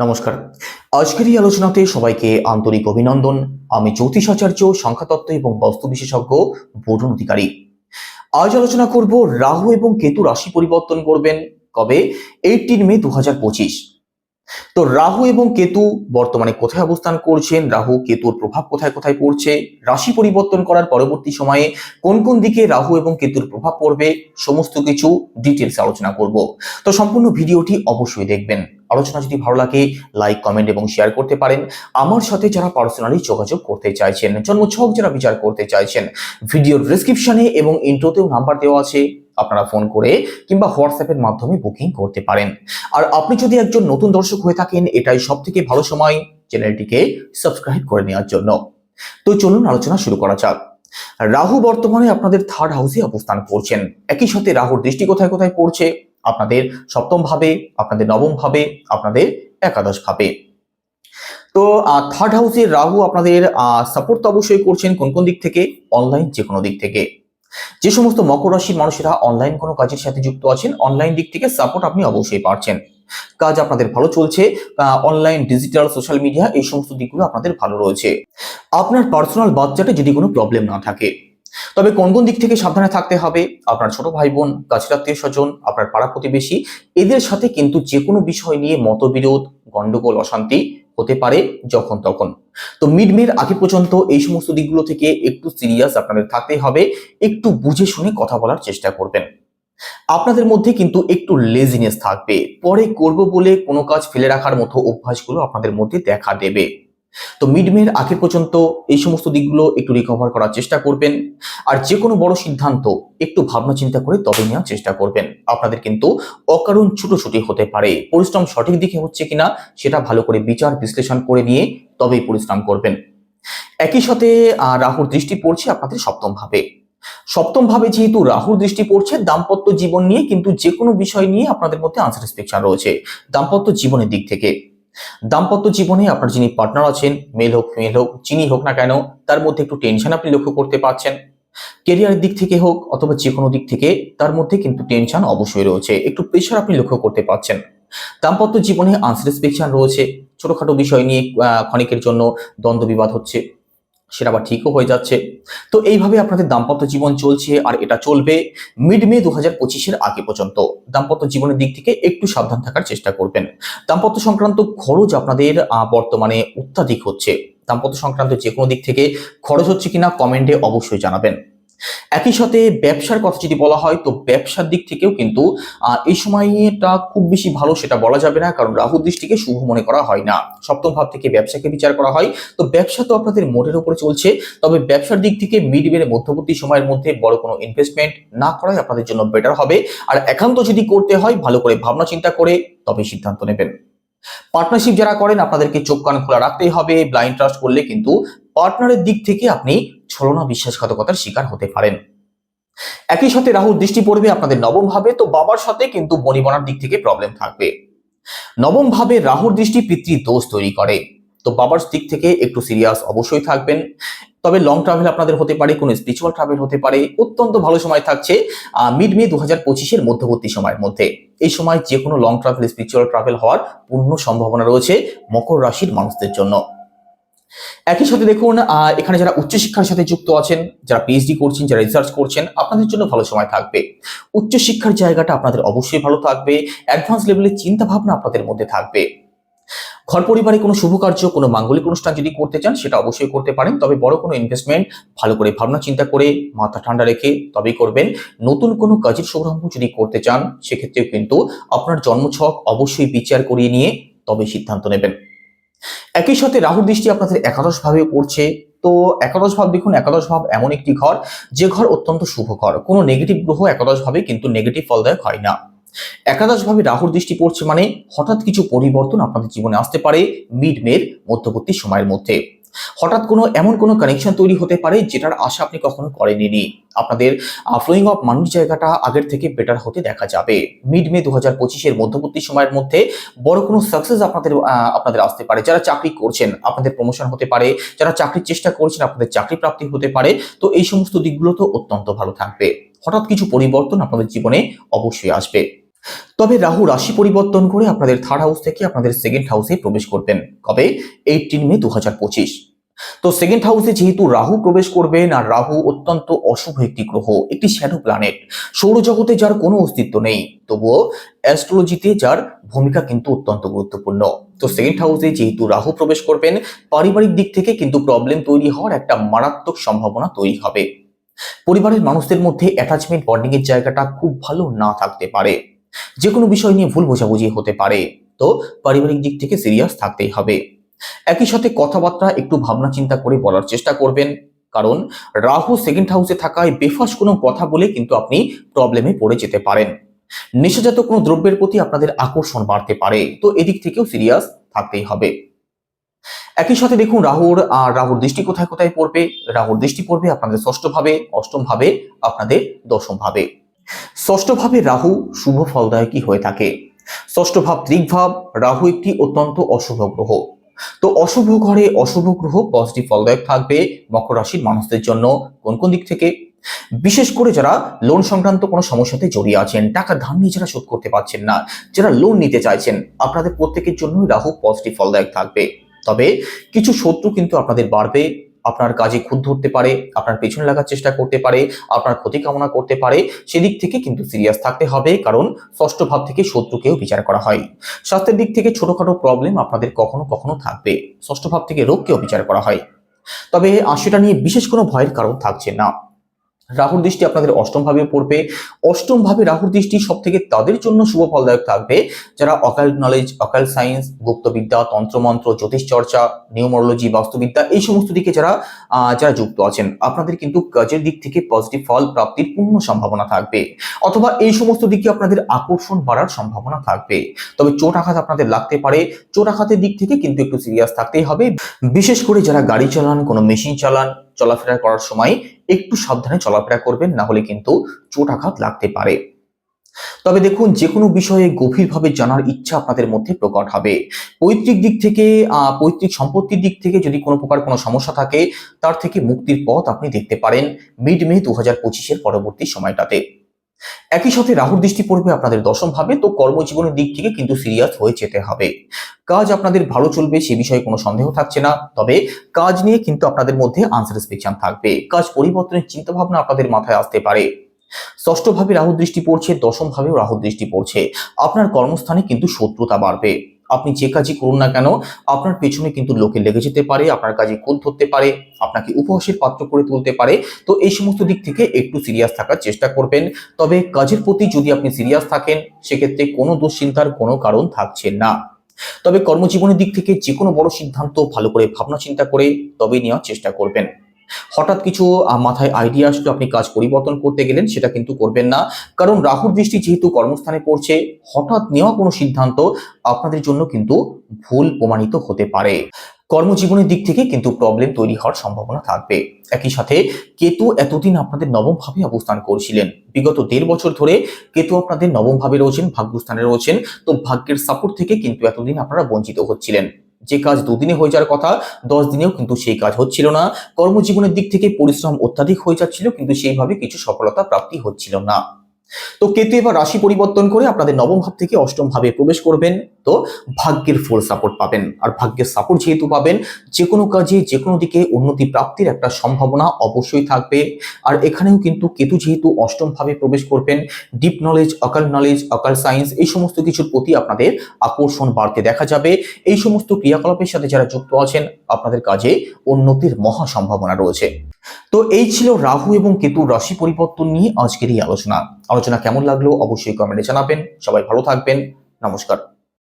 নমস্কার। আজকের এই আলোচনাতে সবাইকে আন্তরিক অভিনন্দন। আমি জ্যোতিষাচার্য সংখ্যাতত্ত্ব এবং বস্তু বিশেষজ্ঞ বরুণ অধিকারী। আজ আলোচনা করব রাহু এবং কেতু রাশি পরিবর্তন করবেন কবে? এইটিন মে দু হাজার পঁচিশ। তো রাহু এবং কেতু বর্তমানে কোথায় অবস্থান করছেন? রাহু, কেতুর প্রভাব কোথায় কোথায় পড়ছে? রাশি পরিবর্তন করার পরবর্তী সময়ে কোন কোন দিকে রাহু এবং কেতুর প্রভাব পড়বে? সমস্ত কিছু ডিটেলস আলোচনা করব। তো সম্পূর্ণ ভিডিওটি অবশ্যই দেখবেন। আলোচনা যদি ভালো লাগে লাইক কমেন্ট এবং শেয়ার করতে পারেন। আমার সাথে যারা পার্সোনালি যোগাযোগ করতে চাইছেন, জন্মছক যারা বিচার করতে চাইছেন, ভিডিওর ডিসক্রিপশনে এবং ইন্ট্রোতেও নাম্বার দেওয়া আছে, আপনারা ফোন করে কিংবা হোয়াটসঅ্যাপের মাধ্যমে বুকিং করতে পারেন। আর আপনি যদি একজন নতুন দর্শক হয়ে থাকেন, এটাই সব থেকে ভালো সময় চ্যানেলটিকে সাবস্ক্রাইব করে নেওয়ার জন্য। তো চলুন আলোচনা শুরু করা যাক। রাহু বর্তমানে আপনাদের থার্ড হাউসে অবস্থান করছেন। একই সাথে রাহুর দৃষ্টি কোথায় কোথায় পড়ছে? আপনাদের সপ্তম ভাবে, আপনাদের নবম ভাবে, আপনাদের একাদশ ভাবে। তো থার্ড হাউসে রাহু আপনাদের সাপোর্ট তো অবশ্যই করছেন কোন কোন দিক থেকে? অনলাইন যে কোনো দিক থেকে। যে সমস্ত মকর রাশির মানুষেরা অনলাইন কোনো কাজের সাথে যুক্ত আছেন অনলাইন দিক থেকে সাপোর্ট আপনি অবশ্যই পাচ্ছেন। কাজ আপনাদের ভালো চলছে অনলাইন ডিজিটাল সোশ্যাল মিডিয়া এই সমস্ত দিকগুলো আপনাদের ভালো রয়েছে। আপনার পার্সোনাল বাচ্চাটা যদি কোনো প্রবলেম না থাকে তবে কোন কোন দিক থেকে সাবধানে থাকতে হবে? আপনার ছোট ভাই বোন কাছের আত্মীয় স্বজন, আপনার পাড়া প্রতিবেশী, এদের সাথে কিন্তু যে কোনো বিষয় নিয়ে মতবিরোধ, গন্ডগোল, অশান্তি হতে পারে যখন তখন। তো মিড মের আগে পর্যন্ত এই সমস্ত দিকগুলো থেকে একটু সিরিয়াস আপনাদের থাকতে হবে, একটু বুঝে শুনে কথা বলার চেষ্টা করবেন। আপনাদের মধ্যে কিন্তু একটু লেজিনেস থাকবে। পরে করব বলে কোনো কাজ ফেলে রাখার মতো অভ্যাসগুলো আপনাদের মধ্যে দেখা দেবে। তো মিডমের আগে পর্যন্ত এই সমস্ত দিকগুলো একটু রিকভার করার চেষ্টা করবেন। আর যে কোনো বড় সিদ্ধান্ত একটু ভাবনা চিন্তা করে তবে নেওয়ার চেষ্টা করবেন। আপনাদের কিন্তু অকারণ ছুটোছুটি হতে পারে। পরিশ্রম সঠিক দিকে হচ্ছে কিনা সেটা ভালো করে বিচার, বিশ্লেষণ করে নিয়ে তবেই পরিশ্রম করবেন। একই সাথে রাহুর দৃষ্টি পড়ছে আপনাদের সপ্তম ভাবে। সপ্তম ভাবে যেহেতু রাহুর দৃষ্টি পড়ছে, দাম্পত্য জীবন নিয়ে কিন্তু যে কোনো বিষয় নিয়ে আপনাদের মধ্যে আনস্যাটিসফ্যাকশন রয়েছে। দাম্পত্য জীবনের দিক থেকে। দাম্পত্য জীবনে আপনার যিনি পার্টনার আছেন মেল হোক ফিমেল হোক, যিনি হোক না কেন, তার মধ্যে একটু টেনশন আপনি লক্ষ্য করতে পারছেন কেরিয়ারের দিক থেকে হোক অথবা যে কোনো দিক থেকে, তার মধ্যে কিন্তু টেনশন অবশ্যই রয়েছে। একটু প্রেশার আপনি লক্ষ্য করতে পারছেন দাম্পত্য জীবনে আনস্যাটিসফ্যাকশন রয়েছে। ছোটখাটো বিষয় নিয়ে ক্ষণিকের জন্য দ্বন্দ্ব বিবাদ হচ্ছে। সেটা আবার ঠিকও হয়ে যাচ্ছে। তো এইভাবে আপনাদের দাম্পত্য জীবন চলছে আর এটা চলবে মিড মে দু হাজার পঁচিশের আগে পর্যন্ত। দাম্পত্য জীবনের দিক থেকে একটু সাবধান থাকার চেষ্টা করবেন। দাম্পত্য সংক্রান্ত খরচ আপনাদের বর্তমানে অত্যাধিক হচ্ছে। দাম্পত্য সংক্রান্ত যে কোনো দিক থেকে খরচ হচ্ছে কিনা কমেন্টে অবশ্যই জানাবেন। একই সাথে ব্যবসার কথা যদি বলা হয়, তো ব্যবসার দিক থেকেও কিন্তু এই সময়টা খুব বেশি ভালো সেটা বলা যাবে না, কারণ রাহু দৃষ্টিকে শুভ মনে করা হয় না। সপ্তম ভাব থেকে ব্যবসাকে বিচার করা হয়। তো ব্যবসা তো আপনাদের মোটের উপরে চলছে, তবে ব্যবসার দিক থেকে মিড বেড়ে মধ্যবর্তী সময়ের মধ্যে বড় কোনো ইনভেস্টমেন্ট না করাই আপনাদের জন্য বেটার হবে। আর একান্ত যদি করতে হয়, ভালো করে ভাবনা চিন্তা করে তবে সিদ্ধান্ত নেবেন। পার্টনারশিপ যারা করেন, আপনাদেরকে চোখ কান খোলা রাখতেই হবে। ব্লাইন্ড ট্রাস্ট করলে কিন্তু পার্টনারের দিক থেকে আপনি ছলনা বিশ্বাসঘাতকতার শিকার হতে পারেন। একই সাথে রাহুর দৃষ্টি পড়বে আপনাদের নবম ভাবে তো বাবার সাথে কিন্তু বনিবনার দিক থেকে প্রবলেম থাকবে। নবম ভাবে রাহুর দৃষ্টি পিতৃ দোষ তৈরি করে, তো বাবার দিক থেকে একটু সিরিয়াস অবশ্যই থাকবেন। তবে লং ট্রাভেল আপনাদের হতে পারে, কোনো স্পিরিচুয়াল ট্রাভেল হতে পারে, অত্যন্ত ভালো সময় থাকছে মিড মে দু হাজার পঁচিশের মধ্যবর্তী সময়ের মধ্যে। এই সময় যে কোনো লং ট্রাভেল স্পিরিচুয়াল ট্রাভেল হওয়ার পূর্ণ সম্ভাবনা রয়েছে মকর রাশির মানুষদের জন্য। একই সাথে দেখুন এখানে যারা উচ্চশিক্ষার সাথে যুক্ত আছেন, যারা পিএইচডি করছেন, যারা রিসার্চ করছেন, আপনাদের জন্য ভালো সময় থাকবে। উচ্চশিক্ষার জায়গাটা আপনাদের অবশ্যই ভালো থাকবে অ্যাডভান্স লেভেলের চিন্তা ভাবনা আপনাদের মধ্যে থাকবে। ঘর পরিবারে কোনো শুভ কার্য, কোনো মাঙ্গলিক অনুষ্ঠান যদি করতে চান, সেটা অবশ্যই করতে পারেন, তবে বড় কোনো ইনভেস্টমেন্ট ভালো করে ভাবনা চিন্তা করে মাথা ঠান্ডা রেখে তবেই করবেন। নতুন কোনো কাজের শুভারম্ভ যদি করতে চান, সেক্ষেত্রেও কিন্তু আপনার জন্মছক অবশ্যই বিচার করিয়ে নিয়ে তবে সিদ্ধান্ত নেবেন। একই সাথে রাহুর দৃষ্টি আপনাদের একাদশ ভাবে পড়ছে। তো একাদশ ভাব দেখুন একাদশ ভাব এমন একটি ঘর, যে ঘর অত্যন্ত শুভ ঘর কোনো নেগেটিভ গ্রহ একাদশ ভাবে কিন্তু নেগেটিভ ফলদায়ক হয় না। একাদশ ভাবে রাহুর দৃষ্টি পড়ছে মানে হঠাৎ কিছু পরিবর্তন আপনাদের জীবনে আসতে পারে মিড মের মধ্যবর্তী সময়ের মধ্যে। হঠাৎ কোনো এমন কোনো কানেকশন তৈরি হতে পারে যেটার আশা আপনি কখনো করেননি। আপনাদের ফ্লোয়িং অফ মানুষ জায়গাটা আগের থেকে বেটার হতে দেখা যাবে। মিড মে দু হাজার পঁচিশের মধ্যবর্তী সময়ের মধ্যে বড় কোনো সাকসেস আপনাদের আপনাদের আসতে পারে। যারা চাকরি করছেন, আপনাদের প্রমোশন হতে পারে। যারা চাকরির চেষ্টা করছেন, আপনাদের চাকরি প্রাপ্তি হতে পারে। তো এই সমস্ত দিকগুলো তো অত্যন্ত ভালো থাকবে। হঠাৎ কিছু পরিবর্তন আপনাদের জীবনে অবশ্যই আসবে। তবে রাহু রাশি পরিবর্তন করে আপনাদের থার্ড হাউস থেকে আপনাদের সেকেন্ড হাউসে প্রবেশ করবেন। কবে? এইটিন মে দু হাজার পঁচিশ। তো সেকেন্ড হাউসে যেহেতু রাহু প্রবেশ করবেন, আর রাহু অত্যন্ত অশুভ একটি গ্রহ, একটি শ্যাডো প্ল্যানেট সৌরজগতে যার কোনো অস্তিত্ব নেই। তবুও অ্যাস্ট্রোলজিতে যার ভূমিকা কিন্তু অত্যন্ত গুরুত্বপূর্ণ। তো সেকেন্ড হাউসে যেহেতু রাহু প্রবেশ করবেন, পারিবারিক দিক থেকে কিন্তু প্রবলেম তৈরি হওয়ার একটা মারাত্মক সম্ভাবনা তৈরি হবে। পরিবারের মানুষদের মধ্যে অ্যাটাচমেন্ট বন্ডিং এর জায়গাটা খুব ভালো না থাকতে পারে। যে কোনো বিষয় নিয়ে ভুল বোঝাবুঝি হতে পারে। তো পারিবারিক দিক থেকে সিরিয়াস থাকতেই হবে। একই সাথে কথাবার্তা একটু ভাবনা চিন্তা করে বলার চেষ্টা করবেন। কারণ রাহু সেকেন্ড হাউসে থাকায় বেফাস কোনো কথা বলে কিন্তু আপনি প্রবলেমে পড়ে যেতে পারেন। নেশাজাত কোনো দ্রব্যের প্রতি আপনাদের আকর্ষণ বাড়তে পারে। তো এদিক থেকেও সিরিয়াস থাকতেই হবে। একই সাথে দেখুন রাহুর রাহুর দৃষ্টি কোথায় কোথায় পড়বে? রাহুর দৃষ্টি পড়বে আপনাদের ষষ্ঠ ভাবে, অষ্টম ভাবে, আপনাদের দশম ভাবে। ষষ্ঠ ভাবে রাহু শুভ ফলদায়কী হয়ে থাকে। ষষ্ঠ ভাব দৃগ্ভাব রাহু একটি অত্যন্ত অশুভ গ্রহ। তো অশুভ ঘরে অশুভ গ্রহ পজিটিভ ফলদায়ক থাকবে মকর রাশির মানুষদের জন্য। কোন কোন দিক থেকে? বিশেষ করে যারা লোন সংক্রান্ত কোনো সমস্যাতে জড়িয়ে আছেন টাকা ধার নিয়ে যারা শোধ করতে পারছেন না, যারা লোন নিতে চাইছেন, আপনাদের প্রত্যেকের জন্যই রাহু পজিটিভ ফলদায়ক থাকবে। তবে কিছু শত্রু কিন্তু আপনাদের বাড়বে। আপনার কাজে খুদ ধরতে পারে, আপনার পেছন লাগার চেষ্টা করতে পারে, আপনার ক্ষতি কামনা করতে পারে, সেদিক থেকে কিন্তু সিরিয়াস থাকতে হবে, কারণ ষষ্ঠ ভাব থেকে শত্রুকেও বিচার করা হয়। স্বাস্থ্যের দিক থেকে ছোটখাটো প্রবলেম আপনাদের কখনো কখনো থাকবে, ষষ্ঠ ভাব থেকে রোগকেও বিচার করা হয়। তবে আশিটা নিয়ে বিশেষ কোনো ভয়ের কারণ থাকছে না। রাহুর দৃষ্টি আপনাদের অষ্টম ভাবে পড়বে। অষ্টম ভাবে রাহুর দৃষ্টি সব থেকে তাদের জন্য শুভ ফলদায়ক থাকবে। যারা অকাল নলেজ অকাল সায়েন্স গুপ্তবিদ্যা, তন্ত্রমন্ত্র জ্যোতিষ চর্চা নিউমোরোলজি বাস্তুবিদ্যা এই সমস্ত দিকে যারা যারা যুক্ত আছেন, আপনাদের কিন্তু কাজের দিক থেকে পজিটিভ ফল প্রাপ্তির পূর্ণ সম্ভাবনা থাকবে। অথবা এই সমস্ত দিকে আপনাদের আকর্ষণ বাড়ার সম্ভাবনা থাকবে। তবে চোট আঘাত আপনাদের লাগতে পারে। চোট আঘাতের দিক থেকে কিন্তু একটু সিরিয়াস থাকতেই হবে। বিশেষ করে যারা গাড়ি চালান, কোনো মেশিন চালান চলাফেরা করার সময় একটু সাবধানে চলাফেরা করবেন, না হলে কিন্তু চোট আঘাত লাগতে পারে। তবে দেখুন যে কোনো বিষয়ে গভীরভাবে জানার ইচ্ছা আপনাদের মধ্যে প্রকট হবে। পৈতৃক দিক থেকে পৈতৃক সম্পত্তির দিক থেকে যদি কোনো প্রকার কোনো সমস্যা থাকে, তার থেকে মুক্তির পথ আপনি দেখতে পারেন মিড মে দু হাজার পঁচিশের পরবর্তী সময়টাতে। একই সাথে রাহুর দৃষ্টি পড়বে আপনাদের দশম ভাবে, তো কর্মজীবনের দিক থেকে কিন্তু সিরিয়াস হয়ে যেতে হবে। কাজ আপনাদের ভালো চলবে, সে বিষয়ে কোনো সন্দেহ থাকছে না। তবে কাজ নিয়ে কিন্তু আপনাদের মধ্যে আনস্যাটিসফ্যাকশন থাকবে। কাজ পরিবর্তনের চিন্তা ভাবনা আপনাদের মাথায় আসতে পারে। ষষ্ঠ ভাবে রাহু দৃষ্টি পড়ছে, দশম ভাবেও রাহু দৃষ্টি পড়ছে। আপনার কর্মস্থানে কিন্তু শত্রুতা বাড়বে। আপনি যে কাজই করুন না কেন, আপনার পেছনে কিন্তু লোকে লেগে যেতে পারে, আপনার কাজে কোদ ধরতে পারে, আপনাকে উপহাসের পাত্র করে তুলতে পারে। তো এই সমস্ত দিক থেকে একটু সিরিয়াস থাকার চেষ্টা করবেন। তবে কাজের প্রতি যদি আপনি সিরিয়াস থাকেন, সেক্ষেত্রে কোনো দুশ্চিন্তার কোনো কারণ থাকছে না। তবে কর্মজীবনের দিক থেকে যে কোনো বড় সিদ্ধান্ত ভালো করে ভাবনা চিন্তা করে তবে নেওয়ার চেষ্টা করবেন। হঠাৎ কিছু মাথায় আইডিয়া আসলো, আপনি কাজ পরিবর্তন করতে গেলেন, সেটা কিন্তু করবেন না। কারণ রাহুর দৃষ্টি যেহেতু কর্মস্থানে পড়ছে, হঠাৎ নেওয়া কোনো সিদ্ধান্ত আপনাদের জন্য কিন্তু ভুল প্রমাণিত হতে পারে। কর্মজীবনের দিক থেকে কিন্তু প্রবলেম তৈরি হওয়ার সম্ভাবনা থাকবে। একই সাথে, কেতু এতদিন আপনাদের নবম ভাবে অবস্থান করছিলেন। বিগত দেড় বছর ধরে কেতু আপনাদের নবম ভাবে রয়েছেন, ভাগ্যস্থানে রয়েছেন। তো ভাগ্যের সাপোর্ট থেকে কিন্তু এতদিন আপনারা বঞ্চিত হচ্ছিলেন। যে কাজ দুদিনে হয়ে যাওয়ার কথা, দশ দিনেও কিন্তু সেই কাজ হচ্ছিল না। কর্মজীবনের দিক থেকে পরিশ্রম অত্যাধিক হয়ে যাচ্ছিল, কিন্তু সেইভাবে কিছু সফলতা প্রাপ্তি হচ্ছিল না। তো কেতু এবার রাশি পরিবর্তন করে আপনাদের নবম ভাব থেকে অষ্টম ভাবে প্রবেশ করবেন, তো ভাগ্যের ফুল সাপোর্ট পাবেন। আর ভাগ্যের সাপোর্ট যেহেতু পাবেন যে কোনো কাজে যে কোনো দিকে উন্নতি প্রাপ্তির একটা সম্ভাবনা অবশ্যই থাকবে। আর এখানেও কিন্তু কেতু যেহেতু অষ্টম ভাবে প্রবেশ করবেন deep knowledge occult knowledge occult science এই সমস্ত কিছুর প্রতি আপনাদের আকর্ষণ বাড়তে দেখা যাবে। এই সমস্ত ক্রিয়াকলাপের সাথে যারা যুক্ত আছেন, আপনাদের কাজে উন্নতির মহা সম্ভাবনা রয়েছে। তো এই ছিল রাহু এবং কেতুর রাশি পরিবর্তন নিয়ে আজকের এই আলোচনা। আলোচনা কেমন লাগল অবশ্যই কমেন্টে জানাবেন। সবাই ভালো থাকবেন। নমস্কার।